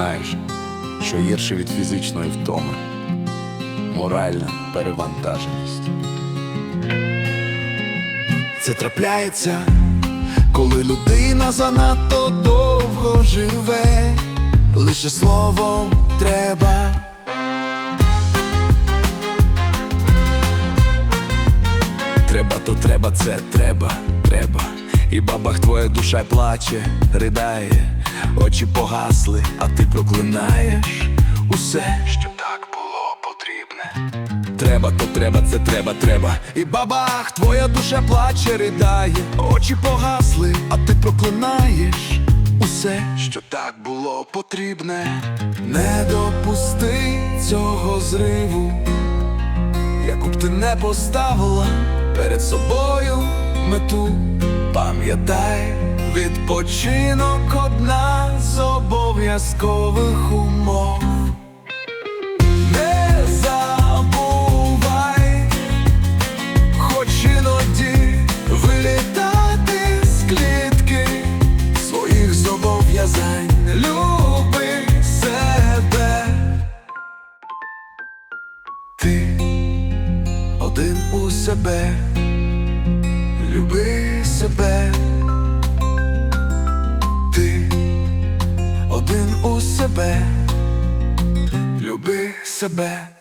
знаєш, що гірше від фізичної втоми, моральна перевантаженість. Це трапляється, коли людина занадто довго живе, лише словом треба. Треба, то треба, це треба, треба. І бабах твоя душа плаче, ридає, очі погасли, а ти проклинаєш усе, що так було потрібне. Треба, то треба, це треба, треба. І бабах, твоя душа плаче, ридає, очі погасли, а ти проклинаєш усе, що так було потрібне. Не допусти цього зриву. Яку б ти не поставила перед собою мету, пам'ятай, відпочинок одна з обов'язкових умов. Не забувай, хоч іноді вилітати з клітки своїх зобов'язань, люби себе. Ти один у себе, люби себе, один у себе, люби себе.